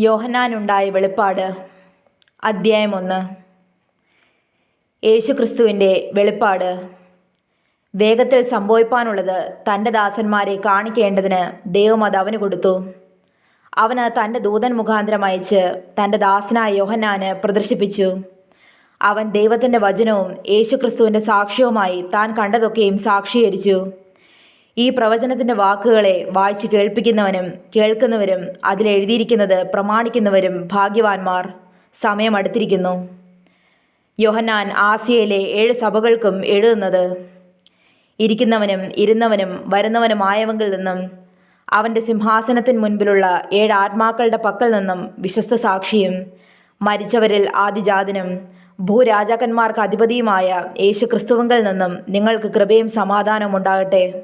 യോഹന്നാനുണ്ടായ വെളിപ്പാട് അദ്ധ്യായം ഒന്ന്. യേശുക്രിസ്തുവിന്റെ വെളിപ്പാട്. വേഗത്തിൽ സംഭവിപ്പാനുള്ളത് തന്റെ ദാസന്മാരെ കാണിക്കേണ്ടതിന് ദൈവം അത് അവന് കൊടുത്തു. അവന് തന്റെ ദൂതൻ മുഖാന്തരം അയച്ച് തന്റെ ദാസനായ യോഹന്നാന് പ്രദർശിപ്പിച്ചു. അവൻ ദൈവത്തിന്റെ വചനവും യേശുക്രിസ്തുവിന്റെ സാക്ഷ്യവുമായി താൻ കണ്ടതൊക്കെയും സാക്ഷീകരിച്ചു. ഈ പ്രവചനത്തിന്റെ വാക്കുകളെ വായിച്ച് കേൾപ്പിക്കുന്നവനും കേൾക്കുന്നവരും അതിലെഴുതിയിരിക്കുന്നത് പ്രമാണിക്കുന്നവരും ഭാഗ്യവാന്മാർ. സമയം അടുത്തിരിക്കുന്നു. യോഹന്നാൻ ആസിയയിലെ ഏഴ് സഭകൾക്കും എഴുതുന്നത് ഇരിക്കുന്നവനും ഇരുന്നവനും വരുന്നവനുമായവങ്കിൽ നിന്നും അവന്റെ സിംഹാസനത്തിന് മുൻപിലുള്ള ഏഴ് ആത്മാക്കളുടെ പക്കൽ നിന്നും വിശ്വസ്ത സാക്ഷിയും മരിച്ചവരിൽ ആദിജാതനും ഭൂരാജാക്കന്മാർക്ക് അധിപതിയുമായ യേശു നിന്നും നിങ്ങൾക്ക് കൃപയും സമാധാനവും ഉണ്ടാകട്ടെ.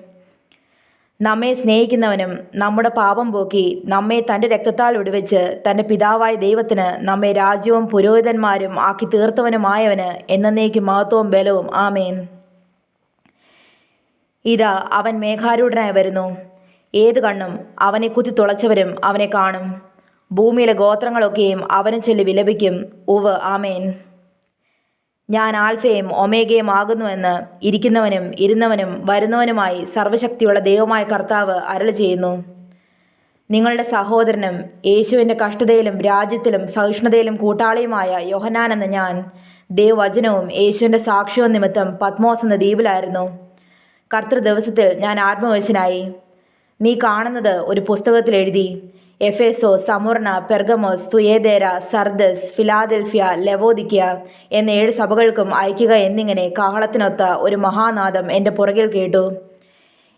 നമ്മെ സ്നേഹിക്കുന്നവനും നമ്മുടെ പാപം പോക്കി നമ്മെ തന്റെ രക്തത്താൽ ഒടുവെച്ച് തന്റെ പിതാവായ ദൈവത്തിന് നമ്മെ രാജ്യവും പുരോഹിതന്മാരും ആക്കി തീർത്തവനുമായവന് എന്നേക്ക് മഹത്വവും ബലവും. ആമേൻ. ഇതാ അവൻ മേഘാരൂഢനായി വരുന്നു. ഏത് കണ്ണും അവനെ കുത്തി തുളച്ചവരും അവനെ കാണും. ഭൂമിയിലെ ഗോത്രങ്ങളൊക്കെയും അവനെ ചൊല്ലി വിലപിക്കും. ഉവ് ആമേൻ. ഞാൻ ആൽഫയും ഒമേഗയും ആകുന്നുവെന്ന് ഇരിക്കുന്നവനും ഇരുന്നവനും വരുന്നവനുമായി സർവശക്തിയുള്ള ദൈവമായ കർത്താവ് അരളി ചെയ്യുന്നു. നിങ്ങളുടെ സഹോദരനും യേശുവിന്റെ കഷ്ടതയിലും രാജ്യത്തിലും സഹിഷ്ണുതയിലും കൂട്ടാളിയുമായ യോഹനാൻ എന്ന ഞാൻ ദൈവവചനവും യേശുവിന്റെ സാക്ഷ്യവും നിമിത്തം പത്മോസ് എന്ന ദ്വീപിലായിരുന്നു. കർത്തൃ ദിവസത്തിൽ ഞാൻ ആത്മവശനായി നീ കാണുന്നത് ഒരു പുസ്തകത്തിൽ എഴുതി. എഫേസോ സമൂർണ പെർഗമോസ് തുയേദേര സർദസ് ഫിലാദൽഫിയ ലവോദിക്യ എന്ന ഏഴ് സഭകൾക്കും അയക്കുക എന്നിങ്ങനെ കാഹളത്തിനൊത്ത ഒരു മഹാനാദം എന്റെ പുറകിൽ കേട്ടു.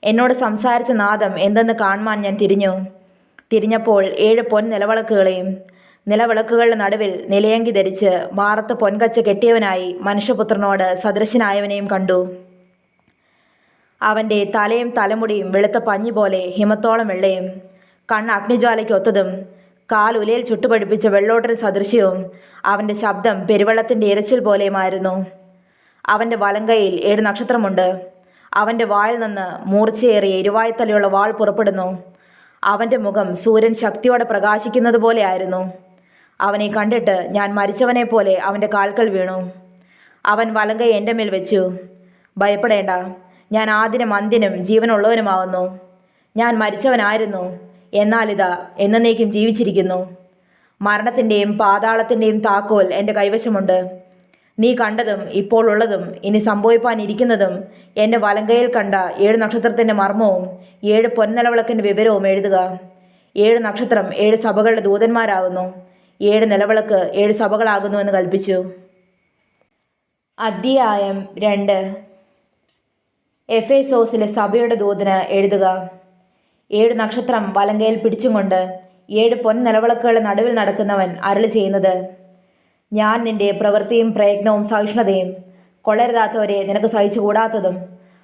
എന്നോട് സംസാരിച്ച നാദം എന്തെന്ന് കാണുവാൻ ഞാൻ തിരിഞ്ഞു. തിരിഞ്ഞപ്പോൾ ഏഴ് പൊൻ നിലവിളക്കുകളെയും നിലവിളക്കുകളുടെ നടുവിൽ നിലയങ്കി ധരിച്ച് മാറത്ത് പൊൻകച്ച കെട്ടിയവനായി മനുഷ്യപുത്രനോട് സദൃശനായവനെയും കണ്ടു. അവന്റെ തലയും തലമുടിയും വെളുത്ത പഞ്ഞി പോലെ ഹിമത്തോളം വെള്ളയും കണ്ണ് അഗ്നിജ്വാലയ്ക്ക് ഒത്തതും കാൽ ഉലയിൽ ചുട്ടുപഠിപ്പിച്ച വെള്ളോട്ടൽ സദൃശ്യവും അവന്റെ ശബ്ദം പെരുവെള്ളത്തിന്റെ ഇരച്ചിൽ പോലെയുമായിരുന്നു. അവന്റെ വലങ്കയിൽ ഏഴ് നക്ഷത്രമുണ്ട്. അവന്റെ വായിൽ നിന്ന് മൂർച്ചയേറിയ ഇരുവായത്തലയുള്ള വാൾ പുറപ്പെടുന്നു. അവന്റെ മുഖം സൂര്യൻ ശക്തിയോടെ പ്രകാശിക്കുന്നത് പോലെയായിരുന്നു. അവനെ കണ്ടിട്ട് ഞാൻ മരിച്ചവനെ പോലെ അവന്റെ കാൽക്കൽ വീണു. അവൻ വലങ്കൈ എന്റെ മേൽ വെച്ചു. ഭയപ്പെടേണ്ട. ഞാൻ ആദിനും അന്തിനും ജീവനുള്ളവനുമാകുന്നു. ഞാൻ മരിച്ചവനായിരുന്നു. എന്നാലിതാ എന്നേക്കും ജീവിച്ചിരിക്കുന്നു. മരണത്തിന്റെയും പാതാളത്തിന്റെയും താക്കോൽ എന്റെ കൈവശമുണ്ട്. നീ കണ്ടതും ഇപ്പോൾ ഉള്ളതും ഇനി സംഭവിപ്പാനിരിക്കുന്നതും എന്റെ വലങ്കയിൽ കണ്ട ഏഴ് നക്ഷത്രത്തിന്റെ മർമ്മവും ഏഴ് പൊൻനിലവിളക്കിന്റെ വിവരവും എഴുതുക. ഏഴ് നക്ഷത്രം ഏഴ് സഭകളുടെ ദൂതന്മാരാകുന്നു. ഏഴ് നിലവിളക്ക് ഏഴ് സഭകളാകുന്നു എന്ന് കൽപ്പിച്ചു. അധ്യായം രണ്ട്. എഫേസോസിലെ സഭയുടെ ദൂതന് എഴുതുക. ഏഴ് നക്ഷത്രം വലങ്കയിൽ പിടിച്ചും കൊണ്ട് ഏഴ് പൊൻ നിലവിളക്കുകളുടെ നടുവിൽ നടക്കുന്നവൻ അരുൾ ചെയ്യുന്നത്. ഞാൻ നിന്റെ പ്രവൃത്തിയും പ്രയത്നവും സഹിഷ്ണുതയും കൊള്ളരുതാത്തവരെ നിനക്ക് സഹിച്ചുകൂടാത്തതും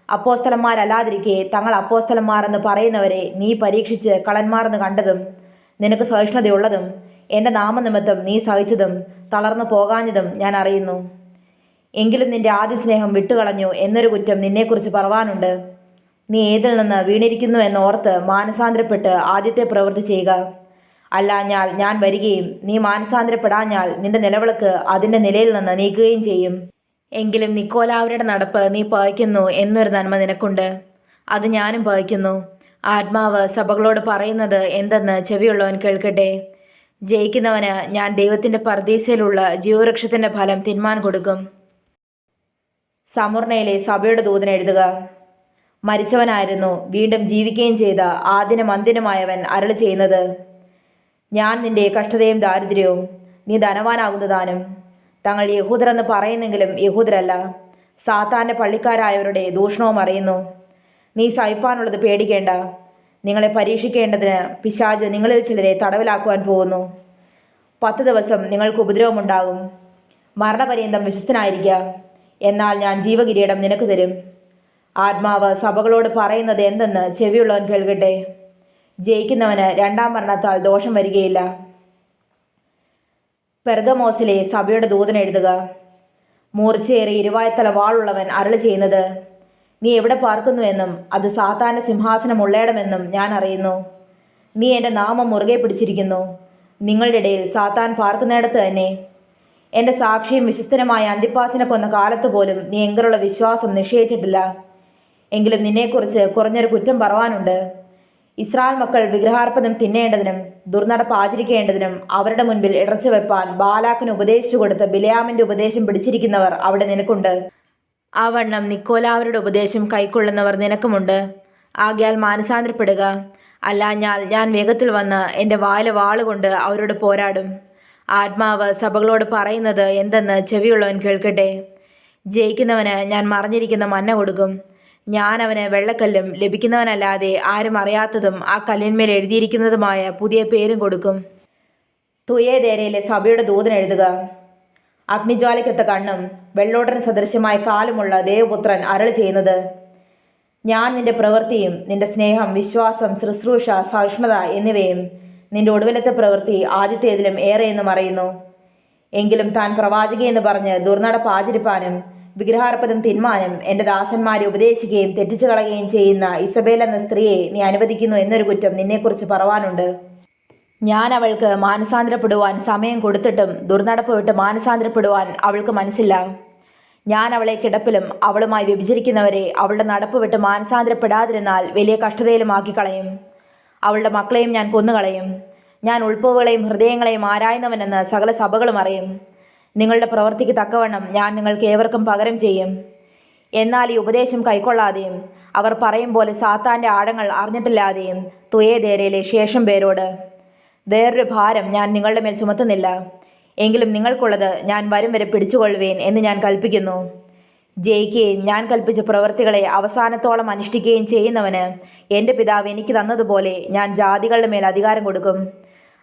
അപ്പോസ്തലന്മാരല്ലാതിരിക്കെ തങ്ങൾ അപ്പോസ്തലന്മാരെന്ന് പറയുന്നവരെ നീ പരീക്ഷിച്ച് കളന്മാരെന്ന് കണ്ടതും നിനക്ക് സഹിഷ്ണുതയുള്ളതും എന്റെ നാമനിമിത്തം നീ സഹിച്ചതും തളർന്നു പോകാഞ്ഞതും ഞാൻ അറിയുന്നു. എങ്കിലും നിന്റെ ആദ്യ സ്നേഹം വിട്ടുകളഞ്ഞു എന്നൊരു കുറ്റം നിന്നെക്കുറിച്ച് പറവാനുണ്ട്. നീ ഏതിൽ നിന്ന് വീണിരിക്കുന്നു എന്നോർത്ത് മാനസാന്തരപ്പെട്ട് ആദ്യത്തെ പ്രവൃത്തി ചെയ്യുക. അല്ലാഞ്ഞാൽ ഞാൻ വരികയും നീ മാനസാന്തരപ്പെടാഞ്ഞാൽ നിന്റെ നിലവിളക്ക് അതിന്റെ നിലയിൽ നിന്ന് നീക്കുകയും ചെയ്യും. എങ്കിലും നിക്കോലാവരുടെ നടപ്പ് നീ പകയ്ക്കുന്നു എന്നൊരു നന്മ നിനക്കുണ്ട്. അത് ഞാനും പകയ്ക്കുന്നു ആത്മാവ് സഭകളോട് പറയുന്നത് എന്തെന്ന് ചെവിയുള്ളവൻ കേൾക്കട്ടെ. ജയിക്കുന്നവന് ഞാൻ ദൈവത്തിന്റെ പർദീസയിലുള്ള ജീവവൃക്ഷത്തിന്റെ ഫലം തിന്മാൻ കൊടുക്കും. സമൂർണയിലെ സഭയുടെ ദൂതൻ എഴുതുക. മരിച്ചവനായിരുന്നു. വീണ്ടും ജീവിക്കുകയും ചെയ്ത ആദിനും അന്തിനുമായവൻ അരളി ചെയ്യുന്നത്. ഞാൻ നിന്റെ കഷ്ടതയും ദാരിദ്ര്യവും നീ ധനവാനാകുന്നതാനും തങ്ങൾ യഹൂദരെന്ന് പറയുന്നെങ്കിലും യഹൂദരല്ല. സാത്താന്റെ പള്ളിക്കാരായവരുടെ ദൂഷണവും അറിയുന്നു. നീ സഹിപ്പാനുള്ളത് പേടിക്കേണ്ട. നിങ്ങളെ പരീക്ഷിക്കേണ്ടതിന് പിശാജ് നിങ്ങളിൽ ചിലരെ തടവിലാക്കുവാൻ പോകുന്നു. പത്ത് ദിവസം നിങ്ങൾക്ക് ഉപദ്രവമുണ്ടാകും. മരണപര്യന്തം വിശ്വസ്തനായിരിക്കുക എന്നാൽ ഞാൻ ജീവകിരീടം നിനക്ക് തരും. ആത്മാവ് സഭകളോട് പറയുന്നത് എന്തെന്ന് ചെവിയുള്ളവൻ കേൾക്കട്ടെ? ജയിക്കുന്നവന് രണ്ടാം മരണത്താൽ ദോഷം വരികയില്ല. പെർഗമോസിലെ സഭയുടെ ദൂതൻ എഴുതുക മൂർച്ചയേറി ഇരുവായത്തല വാളുള്ളവൻ അരളി ചെയ്യുന്നത്. നീ എവിടെ പാർക്കുന്നുവെന്നും അത് സാത്താന്റെ സിംഹാസനം ഉള്ളയിടമെന്നും ഞാൻ അറിയുന്നു. നീ എന്റെ നാമം മുറുകെ പിടിച്ചിരിക്കുന്നു. നിങ്ങളുടെ ഇടയിൽ സാത്താൻ പാർക്കുന്നിടത്ത് തന്നെ. എന്റെ സാക്ഷിയും വിശ്വസ്തനുമായ അന്തിപ്പാസിനെ കൊന്ന കാലത്ത് പോലും നീ എങ്കിലുള്ള വിശ്വാസം നിഷേധിച്ചിട്ടില്ല. എങ്കിലും നിന്നെക്കുറിച്ച് കുറഞ്ഞൊരു കുറ്റം പറവാനുണ്ട്. ഇസ്രായേൽ മക്കൾ വിഗ്രഹാർപ്പണം തിന്നേണ്ടതിനും ദുർനടപ്പ് ആചരിക്കേണ്ടതിനും അവരുടെ മുൻപിൽ ഇടച്ചു വെപ്പാൻ ബാലാക്കിന് ഉപദേശിച്ചു കൊടുത്ത് ബിലയാമിന്റെ ഉപദേശം പിടിച്ചിരിക്കുന്നവർ അവിടെ നിനക്കുണ്ട്. ആ വണ്ണം നിക്കോലാവരുടെ ഉപദേശം കൈക്കൊള്ളുന്നവർ നിനക്കുമുണ്ട്. ആകയാൽ മാനസാന്തരപ്പെടുക. അല്ലാഞ്ഞാൽ ഞാൻ വേഗത്തിൽ വന്ന് എന്റെ വായിലെ വാളുകൊണ്ട് അവരോട് പോരാടും. ആത്മാവ് സഭകളോട് പറയുന്നത് എന്തെന്ന് ചെവിയുള്ളവൻ കേൾക്കട്ടെ. ജയിക്കുന്നവന് ഞാൻ മറിഞ്ഞിരിക്കുന്ന മന്ന കൊടുക്കും. ഞാൻ അവന് വെള്ളക്കല്ലും ലഭിക്കുന്നവനല്ലാതെ ആരും അറിയാത്തതും ആ കല്ലിന്മേൽ എഴുതിയിരിക്കുന്നതുമായ പുതിയ പേരും കൊടുക്കും. തുയേതേരയിലെ സഭയുടെ ദൂതൻ എഴുതുക അഗ്നിജ്വാലയ്ക്കൊത്ത കണ്ണും വെള്ളോടൻ സദൃശ്യമായ കാലുമുള്ള ദേവപുത്രൻ അരൾ ചെയ്യുന്നത്. ഞാൻ നിന്റെ പ്രവൃത്തിയും നിന്റെ സ്നേഹം വിശ്വാസം ശുശ്രൂഷ സഹിഷ്ണുത എന്നിവയും നിന്റെ ഒടുവിലത്തെ പ്രവൃത്തി ആദ്യത്തേതിലും ഏറെയെന്നും അറിയുന്നു. എങ്കിലും താൻ പ്രവാചകയെന്ന് പറഞ്ഞ് ദുർനടപ്പ് ആചരിപ്പാനും വിഗ്രഹാർപ്പതം തിന്മാനും എന്റെ ദാസന്മാരെ ഉപദേശിക്കുകയും തെറ്റിച്ചു കളയുകയും ചെയ്യുന്ന ഇസബേൽ എന്ന സ്ത്രീയെ നീ അനുവദിക്കുന്നു എന്നൊരു കുറ്റം നിന്നെക്കുറിച്ച് പറവാനുണ്ട്. ഞാൻ അവൾക്ക് മാനസാന്തരപ്പെടുവാൻ സമയം കൊടുത്തിട്ടും ദുർനടപ്പ് വിട്ട് മാനസാന്തരപ്പെടുവാൻ അവൾക്ക് മനസ്സില്ല. ഞാൻ അവളെ കിടപ്പിലും അവളുമായി വ്യഭിചരിക്കുന്നവരെ അവളുടെ നടപ്പ് വിട്ട് മാനസാന്തരപ്പെടാതിരുന്നാൽ വലിയ കഷ്ടതയിലും ആക്കിക്കളയും. അവളുടെ മക്കളെയും ഞാൻ കൊന്നുകളയും. ഞാൻ ഉൾപ്പുകളെയും ഹൃദയങ്ങളെയും ആരായുന്നവനെന്ന് സകല സഭകളും അറിയും. നിങ്ങളുടെ പ്രവൃത്തിക്ക് തക്കവണ്ണം ഞാൻ നിങ്ങൾക്ക് ഏവർക്കും പകരം ചെയ്യും. എന്നാൽ ഈ ഉപദേശം കൈക്കൊള്ളാതെയും അവർ പറയും പോലെ സാത്താന്റെ ആഴങ്ങൾ അറിഞ്ഞിട്ടില്ലാതെയും തുയേതേരയിലെ ശേഷം പേരോട് വേറൊരു ഭാരം ഞാൻ നിങ്ങളുടെ മേൽ ചുമത്തുന്നില്ല. എങ്കിലും നിങ്ങൾക്കുള്ളത് ഞാൻ വരും വരെ പിടിച്ചുകൊള്ളുവേൻ എന്ന് ഞാൻ കൽപ്പിക്കുന്നു. ജയിക്കുകയും ഞാൻ കൽപ്പിച്ച പ്രവൃത്തികളെ അവസാനത്തോളം അനുഷ്ഠിക്കുകയും ചെയ്യുന്നവന് എന്റെ പിതാവ് എനിക്ക് തന്നതുപോലെ ഞാൻ ജാതികളുടെ മേൽ അധികാരം കൊടുക്കും.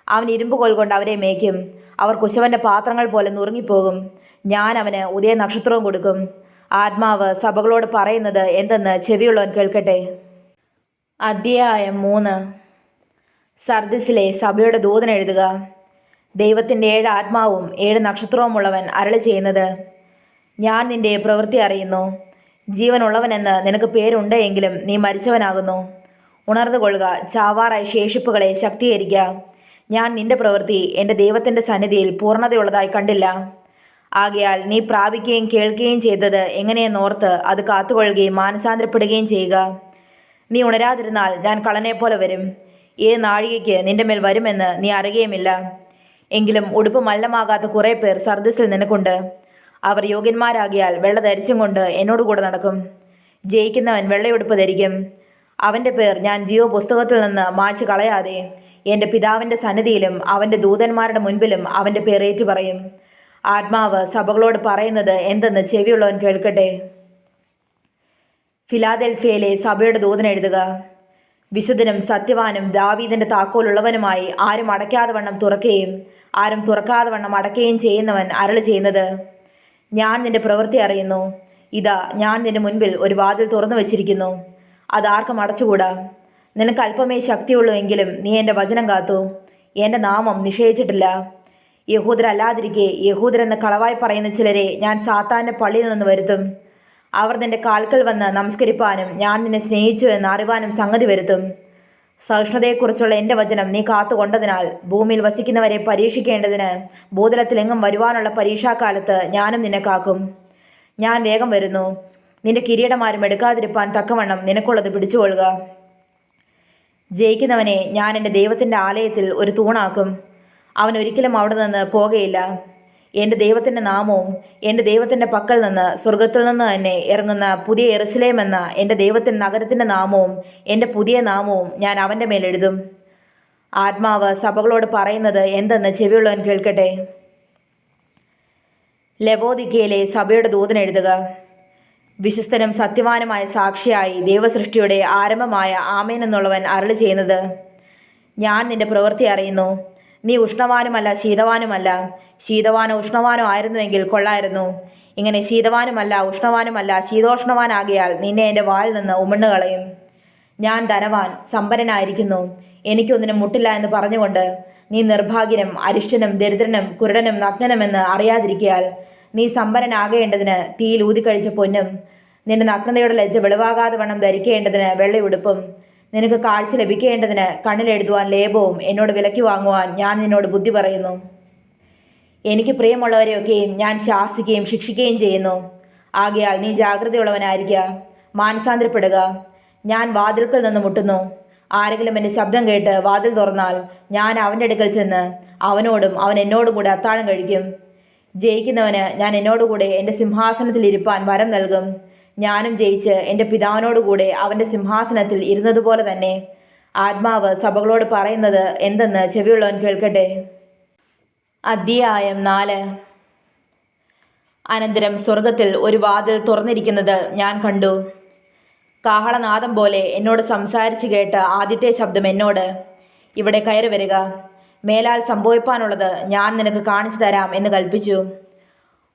അവൻ ഇരുമ്പുകോൽ കൊണ്ട് അവരെ മേയ്ക്കും. അവർ കുശവന്റെ പാത്രങ്ങൾ പോലെ നുറുങ്ങിപ്പോകും. ഞാൻ അവന് ഉദയ നക്ഷത്രവും കൊടുക്കും. ആത്മാവ് സഭകളോട് പറയുന്നത് എന്തെന്ന് ചെവിയുള്ളവൻ കേൾക്കട്ടെ? അധ്യായം മൂന്ന്. സർദിസിലെ സഭയുടെ ദൂതൻ എഴുതുക ദൈവത്തിന്റെ ഏഴ് ആത്മാവും ഏഴ് നക്ഷത്രവുമുള്ളവൻ അരളി ചെയ്യുന്നത്. ഞാൻ നിന്റെ പ്രവൃത്തി അറിയുന്നു. ജീവനുള്ളവനെന്ന് നിനക്ക് പേരുണ്ട് എങ്കിലും നീ മരിച്ചവനാകുന്നു. ഉണർന്നുകൊള്ളുക ചാവാറായ ശേഷിപ്പുകളെ ശക്തീകരിക്കുക. ഞാൻ നിന്റെ പ്രവൃത്തി എന്റെ ദൈവത്തിന്റെ സന്നിധിയിൽ പൂർണതയുള്ളതായി കണ്ടില്ല. ആകയാൽ നീ പ്രാപിക്കുകയും കേൾക്കുകയും ചെയ്തത് എങ്ങനെയെന്നോർത്ത് അത് കാത്തുകൊള്ളുകയും മാനസാന്തരപ്പെടുകയും ചെയ്യുക. നീ ഉണരാതിരുന്നാൽ ഞാൻ കളനെപ്പോലെ വരും. ഏ നാഴികയ്ക്ക് നിന്റെ മേൽ വരുമെന്ന് നീ അറിയുകയുമില്ല. എങ്കിലും ഉടുപ്പ് മല്ലമാകാത്ത കുറേ പേർ സർദസിൽ നിനക്കുണ്ട്. അവർ യോഗ്യന്മാരാകിയാൽ വെള്ള ധരിച്ചും കൊണ്ട് എന്നോട് കൂടെ നടക്കും. ജയിക്കുന്നവൻ വെള്ളയുടുപ്പ് ധരിക്കും. അവന്റെ പേർ ഞാൻ ജിയോ പുസ്തകത്തിൽ നിന്ന് മായ്ച്ചു കളയാതെ എന്റെ പിതാവിന്റെ സന്നിധിയിലും അവന്റെ ദൂതന്മാരുടെ മുൻപിലും അവന്റെ പേരേറ്റു പറയും. ആത്മാവ് സഭകളോട് പറയുന്നത് എന്തെന്ന് ചെവിയുള്ളവൻ കേൾക്കട്ടെ. ഫിലാദെൽഫിയയിലെ സഭയുടെ ദൂതൻ എഴുതുക വിശുദ്ധനും സത്യവാനും ദാവീദിന്റെ താക്കോലുള്ളവനുമായി ആരും അടയ്ക്കാതെ വണ്ണം തുറക്കുകയും ആരും തുറക്കാതെ വണ്ണം അടയ്ക്കുകയും ചെയ്യുന്നവൻ അരളി ചെയ്യുന്നത്. ഞാൻ നിന്റെ പ്രവൃത്തി അറിയുന്നു. ഇതാ ഞാൻ നിന്റെ മുൻപിൽ ഒരു വാതിൽ തുറന്നു വച്ചിരിക്കുന്നു. അതാർക്കും അടച്ചുകൂടാ. നിനക്ക് അല്പമേ ശക്തിയുള്ളൂ എങ്കിലും നീ എന്റെ വചനം കാത്തു. എന്റെ നാമം നിഷേധിച്ചിട്ടില്ല. യഹൂദരല്ലാതിരിക്കെ യഹൂദരെന്ന് കളവായി പറയുന്ന ചിലരെ ഞാൻ സാത്താന്റെ പള്ളിയിൽ നിന്ന് വരുത്തും. അവർ നിന്റെ കാൽക്കൽ വന്ന് നമസ്കരിപ്പാനും ഞാൻ നിന്നെ സ്നേഹിച്ചു എന്ന് അറിവാനും സംഗതി വരുത്തും. സഹിഷ്ണുതയെക്കുറിച്ചുള്ള എന്റെ വചനം നീ കാത്തുകൊണ്ടതിനാൽ ഭൂമിയിൽ വസിക്കുന്നവരെ പരീക്ഷിക്കേണ്ടതിന് ഭൂതലത്തിലെങ്ങും വരുവാനുള്ള പരീക്ഷാക്കാലത്ത് ഞാനും നിന്നെ കാക്കും. ഞാൻ വേഗം വരുന്നു. നിന്റെ കിരീടമാരും എടുക്കാതിരിപ്പാൻ തക്കവണ്ണം നിനക്കുള്ളത് പിടിച്ചുകൊള്ളുക. ജയിക്കുന്നവനെ ഞാൻ എന്റെ ദൈവത്തിന്റെ ആലയത്തിൽ ഒരു തൂണാക്കും. അവൻ ഒരിക്കലും അവിടെ നിന്ന് പോകയില്ല. എന്റെ ദൈവത്തിന്റെ നാമവും എന്റെ ദൈവത്തിന്റെ പക്കൽ നിന്ന് സ്വർഗത്തിൽ നിന്ന് തന്നെ ഇറങ്ങുന്ന പുതിയ എറുസലേം എന്ന എന്റെ ദൈവത്തിന്റെ നഗരത്തിന്റെ നാമവും എന്റെ പുതിയ നാമവും ഞാൻ അവന്റെ മേലെഴുതും ആത്മാവ് സഭകളോട് പറയുന്നത് എന്തെന്ന് ചെവിയുള്ളവൻ കേൾക്കട്ടെ. ലവോദിക്കയിലെ സഭയുടെ ദൂതൻ എഴുതുക. വിശ്വസ്തനും സത്യവാനുമായ സാക്ഷിയായി ദൈവസൃഷ്ടിയുടെ ആരംഭമായ ആമേൻ എന്നുള്ളവൻ അരളി ചെയ്യുന്നത്. ഞാൻ നിന്റെ പ്രവൃത്തി അറിയുന്നു. നീ ഉഷ്ണവാനുമല്ല ശീതവാനുമല്ല. ശീതവാനോ ഉഷ്ണവാനോ ആയിരുന്നുവെങ്കിൽ കൊള്ളായിരുന്നു. ഇങ്ങനെ ശീതവാനുമല്ല ഉഷ്ണവാനുമല്ല ശീതോഷ്ണവാനാകിയാൽ നിന്നെ എന്റെ വായിൽ നിന്ന് ഉമിണ്ണു കളയും ഞാൻ ധനവാൻ സമ്പന്നനായിരിക്കുന്നു. എനിക്കൊന്നിനും മുട്ടില്ല എന്ന് പറഞ്ഞുകൊണ്ട് നീ നിർഭാഗ്യനും അരിഷ്ടനും ദരിദ്രനും കുരുടനും നഗ്നനുമെന്ന് അറിയാതിരിക്കയാൽ നീ സമ്പന്നനാകേണ്ടതിന് തീയിൽ ഊതിക്കഴിച്ച പൊന്നും നിന്റെ നഗ്നതയുടെ ലജ്ജ വെളിവാകാതെ വണ്ണം ധരിക്കേണ്ടതിന് വെള്ളയുടുപ്പും നിനക്ക് കാഴ്ച ലഭിക്കേണ്ടതിന് കണ്ണിലെഴുതുവാൻ ലേപവും എന്നോട് വിലക്കി വാങ്ങുവാൻ ഞാൻ നിന്നോട് ബുദ്ധി പറയുന്നു. എനിക്ക് പ്രിയമുള്ളവരെയൊക്കെയും ഞാൻ ശാസിക്കുകയും ശിക്ഷിക്കുകയും ചെയ്യുന്നു. ആകയാൽ നീ ജാഗ്രതയുള്ളവനായിരിക്കുക മാനസാന്തരപ്പെടുക. ഞാൻ വാതിൽക്കൽ നിന്ന് മുട്ടുന്നു. ആരെങ്കിലും എന്റെ ശബ്ദം കേട്ട് വാതിൽ തുറന്നാൽ ഞാൻ അവന്റെ അടുക്കൽ ചെന്ന് അവനോടും അവൻ എന്നോടും കൂടെ അത്താഴം കഴിക്കും. ജയിക്കുന്നവന് ഞാൻ എന്നോടുകൂടെ എന്റെ സിംഹാസനത്തിൽ ഇരുപ്പാൻ വരം നൽകും. ഞാനും ജയിച്ച് എന്റെ പിതാവിനോടുകൂടെ അവന്റെ സിംഹാസനത്തിൽ ഇരുന്നതുപോലെ തന്നെ ആത്മാവ് സഭകളോട് പറയുന്നത് എന്തെന്ന് ചെവിയുള്ളവൻ കേൾക്കട്ടെ? അധ്യായം നാല്. അനന്തരം സ്വർഗത്തിൽ ഒരു വാതിൽ തുറന്നിരിക്കുന്നത് ഞാൻ കണ്ടു. കാഹളനാദം പോലെ എന്നോട് സംസാരിച്ചു കേട്ട ആദ്യത്തെ ശബ്ദം എന്നോട് ഇവിടെ കയറി വരിക. മേലാൽ സംഭവിപ്പാനുള്ളത് ഞാൻ നിനക്ക് കാണിച്ചു തരാം എന്ന് കൽപ്പിച്ചു.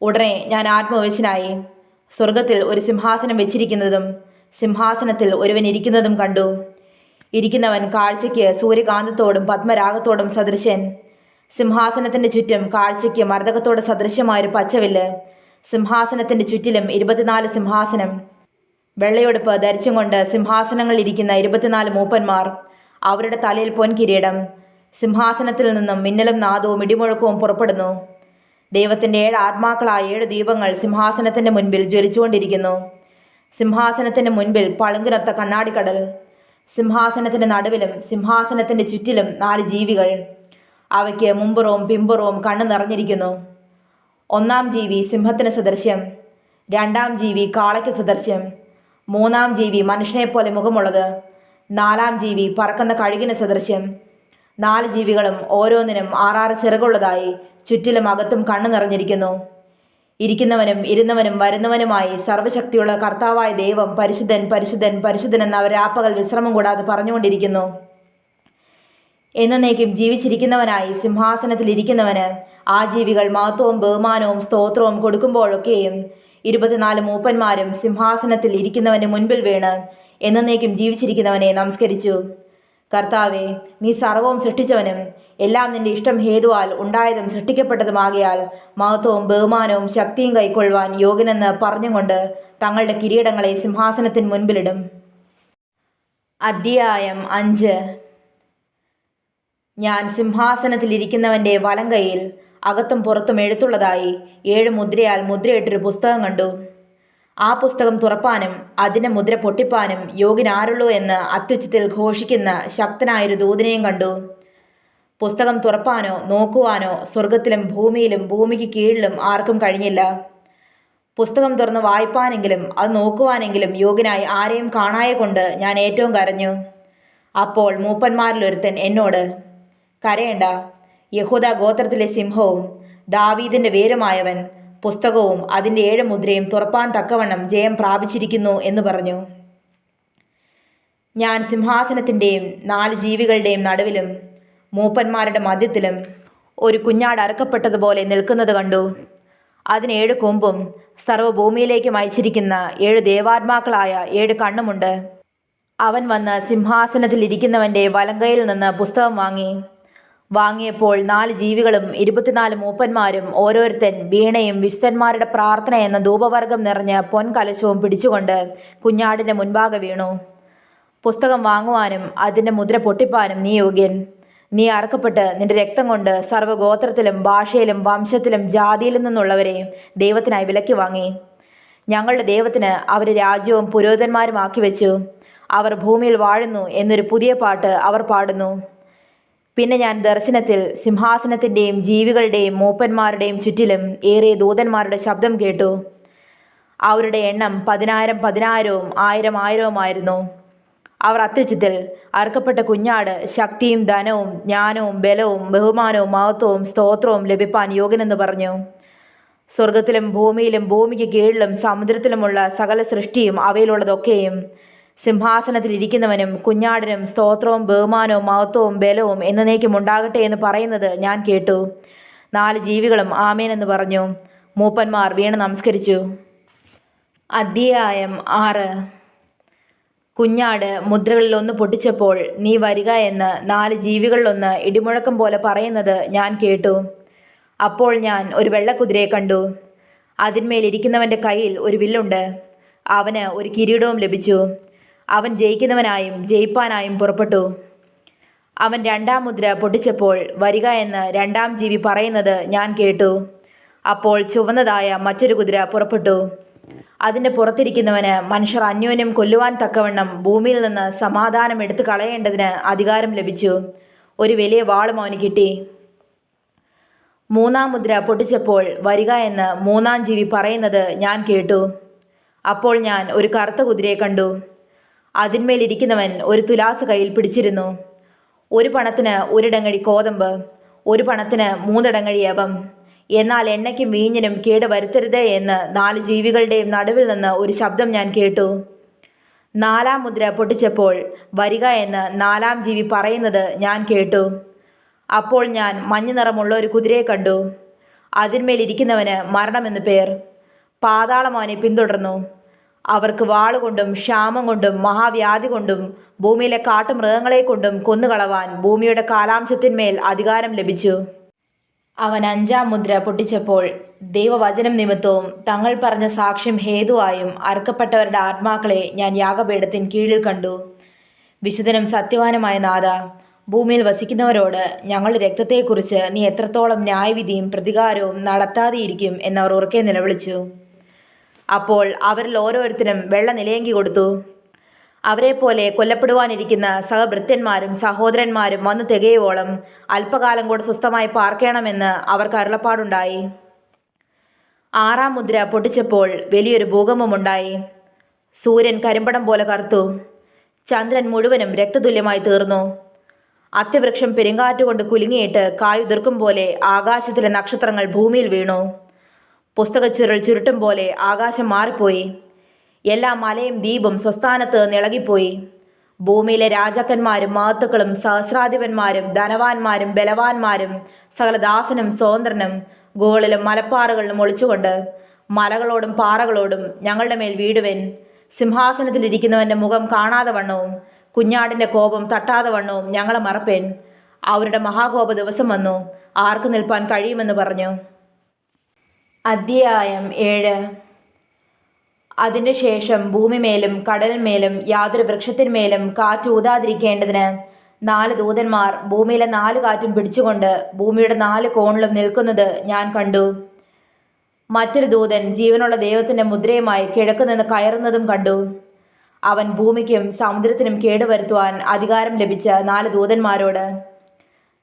ഉടനെ ഞാൻ ആത്മവശനായി സ്വർഗത്തിൽ ഒരു സിംഹാസനം വെച്ചിരിക്കുന്നതും സിംഹാസനത്തിൽ ഒരുവൻ ഇരിക്കുന്നതും കണ്ടു. ഇരിക്കുന്നവൻ കാഴ്ചയ്ക്ക് സൂര്യകാന്തത്തോടും പത്മരാഗത്തോടും സദൃശൻ. സിംഹാസനത്തിന്റെ ചുറ്റും കാഴ്ചയ്ക്ക് മർദ്ദകത്തോട് സദൃശ്യമായൊരു പച്ചവില്ല്. സിംഹാസനത്തിന്റെ ചുറ്റിലും ഇരുപത്തിനാല് സിംഹാസനം. വെള്ളയൊടുപ്പ് ധരിച്ചും കൊണ്ട് സിംഹാസനങ്ങളിൽ ഇരിക്കുന്ന ഇരുപത്തിനാല് മൂപ്പന്മാർ അവരുടെ തലയിൽ പൊൻകിരീടം. സിംഹാസനത്തിൽ നിന്നും മിന്നലും നാദവും ഇടിമുഴക്കവും പുറപ്പെടുന്നു. ദൈവത്തിന്റെ ഏഴ് ആത്മാക്കളായ ഏഴ് ദീപങ്ങൾ സിംഹാസനത്തിന്റെ മുൻപിൽ ജ്വലിച്ചുകൊണ്ടിരിക്കുന്നു. സിംഹാസനത്തിന്റെ മുൻപിൽ പളുങ്കുനത്ത കണ്ണാടിക്കടൽ. സിംഹാസനത്തിന്റെ നടുവിലും സിംഹാസനത്തിന്റെ ചുറ്റിലും നാല് ജീവികൾ. അവയ്ക്ക് മുമ്പുറവും പിമ്പുറവും കണ്ണ് നിറഞ്ഞിരിക്കുന്നു. ഒന്നാം ജീവി സിംഹത്തിന് സദൃശ്യം. രണ്ടാം ജീവി കാളയ്ക്ക് സദൃശ്യം. മൂന്നാം ജീവി മനുഷ്യനെ പോലെ മുഖമുള്ളത്. നാലാം ജീവി പറക്കുന്ന കഴുകിന് സദൃശ്യം. നാല് ജീവികളും ഓരോന്നിനും ആറാറ് ചിറകുള്ളതായി ചുറ്റിലും അകത്തും കണ്ണു നിറഞ്ഞിരിക്കുന്നു. ഇരിക്കുന്നവനും ഇരുന്നവനും വരുന്നവനുമായി സർവശക്തിയുള്ള കർത്താവായ ദൈവം പരിശുദ്ധൻ പരിശുദ്ധൻ പരിശുദ്ധൻ എന്ന അവരാപ്പകൽ വിശ്രമം കൂടാതെ പറഞ്ഞുകൊണ്ടിരിക്കുന്നു. എന്നേക്കും ജീവിച്ചിരിക്കുന്നവനായി സിംഹാസനത്തിൽ ഇരിക്കുന്നവന് ആ ജീവികൾ മഹത്വവും ബഹുമാനവും സ്തോത്രവും കൊടുക്കുമ്പോഴൊക്കെയും ഇരുപത്തിനാല് മൂപ്പന്മാരും സിംഹാസനത്തിൽ ഇരിക്കുന്നവന്റെ മുൻപിൽ വീണ് എന്നേക്കും ജീവിച്ചിരിക്കുന്നവനെ നമസ്കരിച്ചു. കർത്താവെ നീ സർവവും സൃഷ്ടിച്ചവനും എല്ലാം നിന്റെ ഇഷ്ടം ഹേതുവാൽ ഉണ്ടായതും സൃഷ്ടിക്കപ്പെട്ടതുമാകിയാൽ മഹത്വവും ബഹുമാനവും ശക്തിയും കൈക്കൊള്ളുവാൻ യോഗ്യനെന്ന് പറഞ്ഞുകൊണ്ട് തങ്ങളുടെ കിരീടങ്ങളെ സിംഹാസനത്തിന് മുൻപിലിടും. അധ്യായം അഞ്ച്. ഞാൻ സിംഹാസനത്തിലിരിക്കുന്നവന്റെ വലം കൈയിൽ അകത്തും പുറത്തും എഴുത്തുള്ളതായി ഏഴ് മുദ്രയാൽ മുദ്രയിട്ടൊരു പുസ്തകം കണ്ടു. ആ പുസ്തകം തുറപ്പാനും അതിന്റെ മുദ്ര പൊട്ടിപ്പാനും യോഗ്യനാരുള്ളൂ എന്ന് അത്യുച്ചത്തിൽ ഘോഷിക്കുന്ന ശക്തനായൊരു ദൂതനെയും കണ്ടു. പുസ്തകം തുറപ്പാനോ നോക്കുവാനോ സ്വർഗത്തിലും ഭൂമിയിലും ഭൂമിക്ക് കീഴിലും ആർക്കും കഴിഞ്ഞില്ല. പുസ്തകം തുറന്ന് വായിപ്പാനെങ്കിലും അത് നോക്കുവാനെങ്കിലും യോഗ്യനായി ആരെയും കാണായെ കൊണ്ട് ഞാൻ ഏറ്റവും കരഞ്ഞു. അപ്പോൾ മൂപ്പന്മാരിലൊരുത്തൻ എന്നോട് കരയണ്ട. യഹൂദ ഗോത്രത്തിലെ സിംഹവും ദാവീദിന്റെ വേരുമായവൻ പുസ്തകവും അതിന്റെ ഏഴ് മുദ്രയും തുറപ്പാൻ തക്കവണ്ണം ജയം പ്രാപിച്ചിരിക്കുന്നു എന്ന് പറഞ്ഞു. ഞാൻ സിംഹാസനത്തിന്റെയും നാല് ജീവികളുടെയും നടുവിലും മൂപ്പന്മാരുടെ മധ്യത്തിലും ഒരു കുഞ്ഞാട് അറക്കപ്പെട്ടതുപോലെ നിൽക്കുന്നത് കണ്ടു. അതിന് ഏഴ് കൊമ്പും സർവഭൂമിയിലേക്കും അയച്ചിരിക്കുന്ന ഏഴ് ദേവാത്മാക്കളായ ഏഴ് കണ്ണുമുണ്ട്. അവൻ വന്ന് സിംഹാസനത്തിലിരിക്കുന്നവന്റെ വലങ്കയിൽ നിന്ന് പുസ്തകം വാങ്ങി. വാങ്ങിയപ്പോൾ നാല് ജീവികളും ഇരുപത്തിനാല് മൂപ്പന്മാരും ഓരോരുത്തൻ വീണയും വിശുദ്ധന്മാരുടെ പ്രാർത്ഥന എന്ന ധൂപവർഗം നിറഞ്ഞ പൊൻകലശവും പിടിച്ചുകൊണ്ട് കുഞ്ഞാടിന്റെ മുൻപാകെ വീണു. പുസ്തകം വാങ്ങുവാനും അതിന്റെ മുദ്ര പൊട്ടിപ്പാനും നീ യോഗ്യൻ. നീ അറക്കപ്പെട്ട് നിന്റെ രക്തം കൊണ്ട് സർവഗോത്രത്തിലും ഭാഷയിലും വംശത്തിലും ജാതിയിലും നിന്നുള്ളവരെ ദൈവത്തിനായി വിലക്കി വാങ്ങി. ഞങ്ങളുടെ ദൈവത്തിന് അവരെ രാജ്യവും പുരോഹിതന്മാരും ആക്കി വെച്ചു. അവർ ഭൂമിയിൽ വാഴുന്നു എന്നൊരു പുതിയ പാട്ട് അവർ പാടുന്നു. പിന്നെ ഞാൻ ദർശനത്തിൽ സിംഹാസനത്തിന്റെയും ജീവികളുടെയും മൂപ്പന്മാരുടെയും ചുറ്റിലും ഏറെ ദൂതന്മാരുടെ ശബ്ദം കേട്ടു. അവരുടെ എണ്ണം പതിനായിരം പതിനായിരവും ആയിരം ആയിരവുമായിരുന്നു. അവർ അത്യുച്ചത്തിൽ അർക്കപ്പെട്ട കുഞ്ഞാട് ശക്തിയും ധനവും ജ്ഞാനവും ബലവും ബഹുമാനവും മഹത്വവും സ്തോത്രവും ലഭിപ്പാൻ യോഗ്യനെന്ന് പറഞ്ഞു. സ്വർഗത്തിലും ഭൂമിയിലും ഭൂമിക്ക് കീഴിലും സമുദ്രത്തിലുമുള്ള സകല സൃഷ്ടിയും അവയിലുള്ളതൊക്കെയും സിംഹാസനത്തിൽ ഇരിക്കുന്നവനും കുഞ്ഞാടിനും സ്തോത്രവും ബഹുമാനവും മഹത്വവും ബലവും എന്നേക്കും ഉണ്ടാകട്ടെ എന്ന് പറയുന്നത് ഞാൻ കേട്ടു. നാല് ജീവികളും ആമേൻ എന്ന് പറഞ്ഞു. മൂപ്പന്മാർ വീണ് നമസ്കരിച്ചു. അധ്യായം ആറ്. കുഞ്ഞാട് മുദ്രകളിൽ ഒന്ന് പൊട്ടിച്ചപ്പോൾ നീ വരിക എന്ന് നാല് ജീവികളിലൊന്ന് ഇടിമുഴക്കം പോലെ പറയുന്നത് ഞാൻ കേട്ടു. അപ്പോൾ ഞാൻ ഒരു വെള്ളക്കുതിരയെ കണ്ടു. അതിന്മേലിരിക്കുന്നവന്റെ കയ്യിൽ ഒരു വില്ലുണ്ട്. അവന് ഒരു കിരീടവും ലഭിച്ചു. അവൻ ജയിക്കുന്നവനായും ജയിപ്പാനായും പുറപ്പെട്ടു. അവൻ രണ്ടാം മുദ്ര പൊട്ടിച്ചപ്പോൾ വരിക എന്ന് രണ്ടാം ജീവി പറയുന്നത് ഞാൻ കേട്ടു. അപ്പോൾ ചുവന്നതായ മറ്റൊരു കുതിര പുറപ്പെട്ടു. അതിന്റെ പുറത്തിരിക്കുന്നവന് മനുഷ്യർ അന്യോന്യം കൊല്ലുവാൻ തക്കവണ്ണം ഭൂമിയിൽ നിന്ന് സമാധാനം എടുത്തു കളയേണ്ടതിന് അധികാരം ലഭിച്ചു. ഒരു വലിയ വാളും അവന് കിട്ടി. മൂന്നാം മുദ്ര പൊട്ടിച്ചപ്പോൾ വരിക എന്ന് മൂന്നാം ജീവി പറയുന്നത് ഞാൻ കേട്ടു. അപ്പോൾ ഞാൻ ഒരു കറുത്ത കുതിരയെ കണ്ടു. അതിന്മേലിരിക്കുന്നവൻ ഒരു തുലാസ് കയ്യിൽ പിടിച്ചിരുന്നു. ഒരു പണത്തിന് ഒരിടങ്ങഴി കോതമ്പ് ഒരു പണത്തിന് മൂന്നിടങ്ങഴി യവം. എന്നാൽ എണ്ണയ്ക്കും വീഞ്ഞിനും കേട് വരുത്തരുതേ എന്ന് നാല് ജീവികളുടെയും നടുവിൽ നിന്ന് ഒരു ശബ്ദം ഞാൻ കേട്ടു. നാലാം മുദ്ര പൊട്ടിച്ചപ്പോൾ വരിക എന്ന് നാലാം ജീവി പറയുന്നത് ഞാൻ കേട്ടു. അപ്പോൾ ഞാൻ മഞ്ഞ നിറമുള്ള ഒരു കുതിരയെ കണ്ടു. അതിന്മേലിരിക്കുന്നവന് മരണമെന്ന് പേർ. പാതാളം അവനെ പിന്തുടർന്നു. അവർക്ക് വാളുകൊണ്ടും ക്ഷാമം കൊണ്ടും മഹാവ്യാധി കൊണ്ടും ഭൂമിയിലെ കാട്ടുമൃഗങ്ങളെ കൊണ്ടും കൊന്നുകളവാൻ ഭൂമിയുടെ കാലാംശത്തിന്മേൽ അധികാരം ലഭിച്ചു. അവൻ അഞ്ചാം മുദ്ര പൊട്ടിച്ചപ്പോൾ ദൈവവചനം നിമിത്തവും തങ്ങൾ പറഞ്ഞ സാക്ഷ്യം ഹേതുവായും അറുക്കപ്പെട്ടവരുടെ ആത്മാക്കളെ ഞാൻ യാഗപീഠത്തിന് കീഴിൽ കണ്ടു. വിശുദ്ധനും സത്യവാനുമായ നാഥ ഭൂമിയിൽ വസിക്കുന്നവരോട് ഞങ്ങളുടെ രക്തത്തെക്കുറിച്ച് നീ എത്രത്തോളം ന്യായവിധിയും പ്രതികാരവും നടത്താതെയിരിക്കും എന്നവർ ഉറക്കെ നിലവിളിച്ചു. അപ്പോൾ അവരിൽ ഓരോരുത്തരും വെള്ള നിലയങ്കി കൊടുത്തു. അവരെപ്പോലെ കൊല്ലപ്പെടുവാനിരിക്കുന്ന സഹഭൃത്യന്മാരും സഹോദരന്മാരും വന്നു തികയുവോളം അല്പകാലം കൂടെ സ്വസ്ഥമായി പാർക്കണമെന്ന് അവർക്ക് അരുളപ്പാടുണ്ടായി. ആറാം മുദ്ര പൊട്ടിച്ചപ്പോൾ വലിയൊരു ഭൂകമ്പമുണ്ടായി. സൂര്യൻ കരിമ്പടം പോലെ കറുത്തു. ചന്ദ്രൻ മുഴുവനും രക്തതുല്യമായി തീർന്നു. അത്യവൃക്ഷം പെരുങ്കാറ്റുകൊണ്ട് കുലുങ്ങിയിട്ട് കായുതിർക്കും പോലെ ആകാശത്തിലെ നക്ഷത്രങ്ങൾ ഭൂമിയിൽ വീണു. പുസ്തകച്ചുരുൾ ചുരുട്ടും പോലെ ആകാശം മാറിപ്പോയി. എല്ലാ മലയും ദ്വീപും സ്വസ്ഥാനത്ത് നിളകിപ്പോയി. ഭൂമിയിലെ രാജാക്കന്മാരും മഹത്തുക്കളും സഹസ്രാധിപന്മാരും ധനവാന്മാരും ബലവാന്മാരും സകലദാസനും സ്വതന്ത്രനും ഗോളിലും മലപ്പാറകളിലും ഒളിച്ചുകൊണ്ട് മലകളോടും പാറകളോടും ഞങ്ങളുടെ മേൽ വീടുവൻ സിംഹാസനത്തിലിരിക്കുന്നവന്റെ മുഖം കാണാതെ വണ്ണവും കുഞ്ഞാടിന്റെ കോപം തട്ടാതെ വണ്ണവും ഞങ്ങളെ മറപ്പേൻ. അവരുടെ മഹാകോപ ദിവസം വന്നു. ആർക്ക് നിൽപ്പാൻ കഴിയുമെന്ന് പറഞ്ഞു. അധ്യായം ഏഴ്. അതിന്റെ ശേഷം ഭൂമിമേലും കടലിന്മേലും യാതൊരു വൃക്ഷത്തിന്മേലും കാറ്റ് ഊതാതിരിക്കേണ്ടതിന് നാല് ദൂതന്മാർ ഭൂമിയിലെ നാല് കാറ്റും പിടിച്ചുകൊണ്ട് ഭൂമിയുടെ നാല് കോണിലും നിൽക്കുന്നത് ഞാൻ കണ്ടു. മറ്റൊരു ദൂതൻ ജീവനുള്ള ദൈവത്തിന്റെ മുദ്രയുമായി കിഴക്ക് നിന്ന് കയറുന്നതും കണ്ടു. അവൻ ഭൂമിക്കും സമുദ്രത്തിനും കേടുവരുത്തുവാൻ അധികാരം ലഭിച്ച നാല് ദൂതന്മാരോട്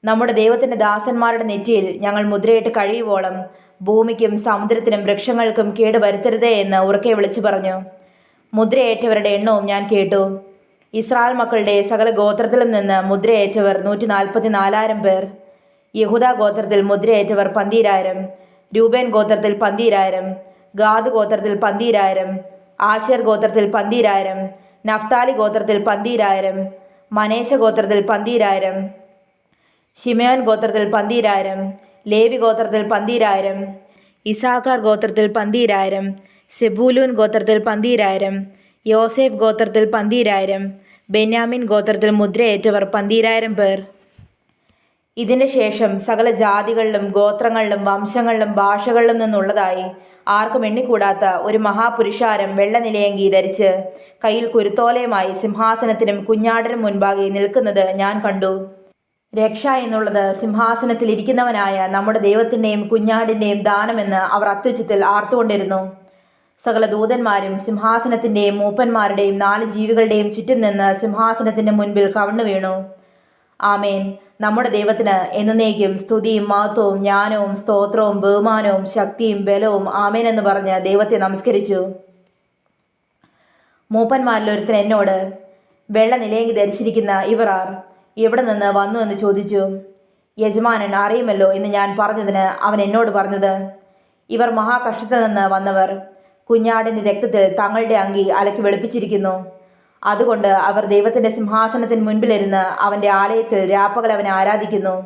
നമ്മുടെ ദൈവത്തിന്റെ ദാസന്മാരുടെ നെറ്റിയിൽ ഞങ്ങൾ മുദ്രയിട്ട് കഴിയുവോളം ഭൂമിക്കും സമുദ്രത്തിനും വൃക്ഷങ്ങൾക്കും കേട് വരുത്തരുതേ എന്ന് ഉറക്കെ വിളിച്ചു പറഞ്ഞു. മുദ്രയേറ്റവരുടെ എണ്ണവും ഞാൻ കേട്ടു. ഇസ്രായേൽ മക്കളുടെ സകല ഗോത്രത്തിലും നിന്ന് മുദ്രയേറ്റവർ നൂറ്റി നാൽപ്പത്തി നാലായിരം പേർ. യഹൂദ ഗോത്രത്തിൽ മുദ്രയേറ്റവർ പന്തീരായിരം രൂപേൻ ഗോത്രത്തിൽ പന്തീരായിരം ഗാദ് ഗോത്രത്തിൽ പന്തീരായിരം ആശേർ ഗോത്രത്തിൽ പന്തീരായിരം നഫ്താലി ഗോത്രത്തിൽ പന്തീരായിരം മനേശ ഗോത്രത്തിൽ പന്തീരായിരം ഷിമയോൻ ഗോത്രത്തിൽ പന്തീരായിരം ലേവി ഗോത്രത്തിൽ പന്തീരായിരം ഇസാഖാർ ഗോത്രത്തിൽ പന്തീരായിരം സെബൂലൂൻ ഗോത്രത്തിൽ പന്തീരായിരം യോസേഫ് ഗോത്രത്തിൽ പന്തീരായിരം ബെന്യാമിൻ ഗോത്രത്തിൽ മുദ്രയേറ്റവർ പന്തീരായിരം പേർ. ഇതിന് ശേഷം സകല ജാതികളിലും ഗോത്രങ്ങളിലും വംശങ്ങളിലും ഭാഷകളിലും നിന്നുള്ളതായി ആർക്കും എണ്ണിക്കൂടാത്ത ഒരു മഹാപുരുഷാരം വെള്ളനിലയങ്കി ധരിച്ച് കയ്യിൽ കുരുത്തോലയുമായി സിംഹാസനത്തിനും കുഞ്ഞാടിനും മുൻപാകെ നിൽക്കുന്നത് ഞാൻ കണ്ടു. രക്ഷ എന്നുള്ളത് സിംഹാസനത്തിൽ ഇരിക്കുന്നവനായ നമ്മുടെ ദൈവത്തിന്റെയും കുഞ്ഞാടിന്റെയും ദാനമെന്ന് അവർ അത്യുച്ചത്തിൽ ആർത്തുകൊണ്ടിരുന്നു. സകല ദൂതന്മാരും സിംഹാസനത്തിന്റെയും മൂപ്പന്മാരുടെയും നാല് ജീവികളുടെയും ചുറ്റും നിന്ന് സിംഹാസനത്തിന്റെ മുൻപിൽ കവണ്ണു വീണു. ആമേൻ. നമ്മുടെ ദൈവത്തിന് എന്നേക്കും സ്തുതിയും മഹത്വവും ജ്ഞാനവും സ്തോത്രവും ബഹുമാനവും ശക്തിയും ബലവും ആമേൻ എന്ന് പറഞ്ഞ് ദൈവത്തെ നമസ്കരിച്ചു. മൂപ്പന്മാരിൽ ഒരുത്തൻ എന്നോട് വെള്ള നിലയെങ്കിൽ ധരിച്ചിരിക്കുന്ന ഇവർ ആർ? എവിടെ നിന്ന് വന്നു എന്ന് ചോദിച്ചു. യജമാനൻ അറിയുമല്ലോ എന്ന് ഞാൻ പറഞ്ഞതിന് അവൻ എന്നോട് പറഞ്ഞത്. ഇവർ മഹാകഷ്ടത്തിൽ നിന്ന് വന്നവർ. കുഞ്ഞാടിന്റെ രക്തത്തിൽ തങ്ങളുടെ അങ്കി അലക്കി വെളുപ്പിച്ചിരിക്കുന്നു. അതുകൊണ്ട് അവർ ദൈവത്തിന്റെ സിംഹാസനത്തിന് മുൻപിലിരുന്ന് അവന്റെ ആലയത്തിൽ രാപ്പകൽ അവനെ ആരാധിക്കുന്നു.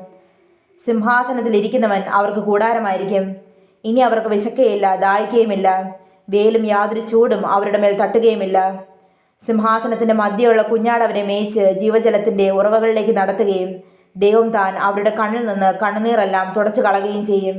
സിംഹാസനത്തിൽ ഇരിക്കുന്നവൻ അവർക്ക് കൂടാരമായിരിക്കും. ഇനി അവർക്ക് വിശക്കുകയില്ല ദാഹിക്കുകയുമില്ല വേലും യാതൊരു ചൂടും അവരുടെ മേൽ തട്ടുകയുമില്ല. സിംഹാസനത്തിന്റെ മധ്യയുള്ള കുഞ്ഞാടവനെ മേയിച്ച് ജീവജലത്തിന്റെ ഉറവകളിലേക്ക് നടത്തുകയും ദൈവം താൻ അവരുടെ കണ്ണിൽ നിന്ന് കണ്ണുനീറെല്ലാം തുടച്ചു കളയുകയും ചെയ്യും.